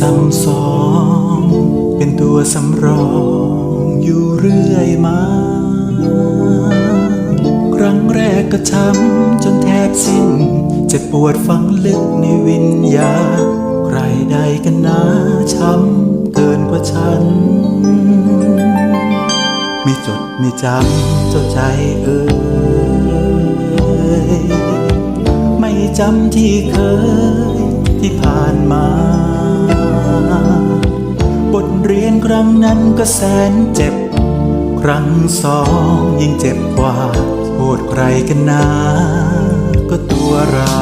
ซ้ำสองเป็นตัวสำรองอยู่เรื่อยมา ครั้งแรกก็ช้ำจนแทบสิ้น เจ็บปวดฝังลึกในวิญญาณใครใดกันนะช้ำเกินกว่าฉัน ไม่จดไม่จำเจ้าใจเอ่ยไม่จำที่เคยที่ผ่านมา ครั้งนั้นก็แสนเจ็บ ครั้งสองยิ่งเจ็บกว่าโทษใครกันนะก็ตัวเรา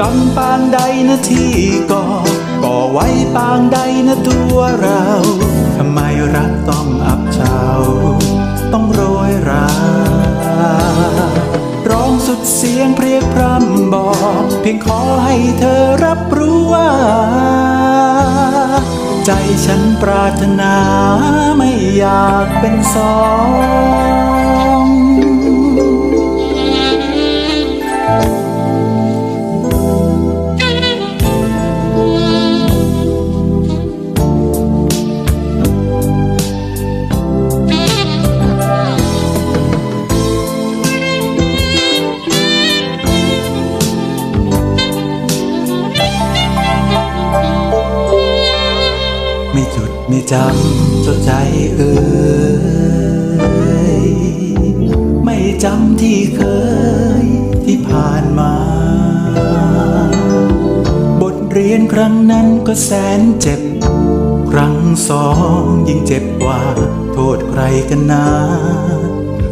กำปางใดนะที่ก่อก่อไว้ปางใดนะตัวเราทำไมรักต้องอับเฉาต้องโรยรา ร้องสุดเสียงเพรียกพร่ำ อกเพียงขอให้เธอรับรู้ว่า ใจฉันปรารถนาไม่อยากเป็นสอง จำเจ้าใจเอ่ยไม่จำที่เคยที่ผ่านมา บทเรียนครั้งนั้นก็แสนเจ็บ ครั้งสองยิ่งเจ็บกว่า โทษใครกันนะ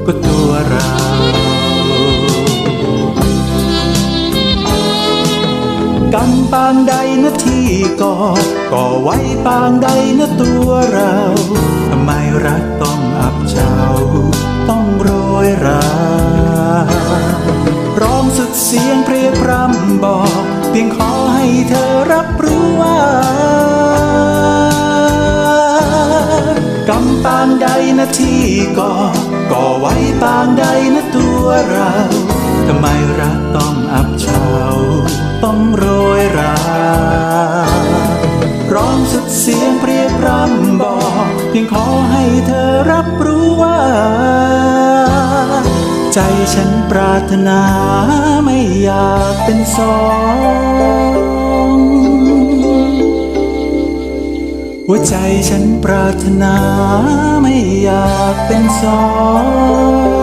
ก็ตัวเรา ปางใดนะที่ก่อก่อไว้ปางใดนะตัวเราทำไมรักต้องอับเฉาต้องโรยราร้องสุดเสียงเพรียกพร่ำบอก เพียงขอให้เธอรับรู้ว่ากำปางใดนะที่ก่อก่อไว้ปางใดนะตัวเราทำไมรักต้องอับเฉาต้องโร เพียงขอให้เธอรับรู้ว่า ใจฉันปรารถนาไม่อยากเป็นสองหัวใจฉันปรารถนาไม่อยากเป็นสอง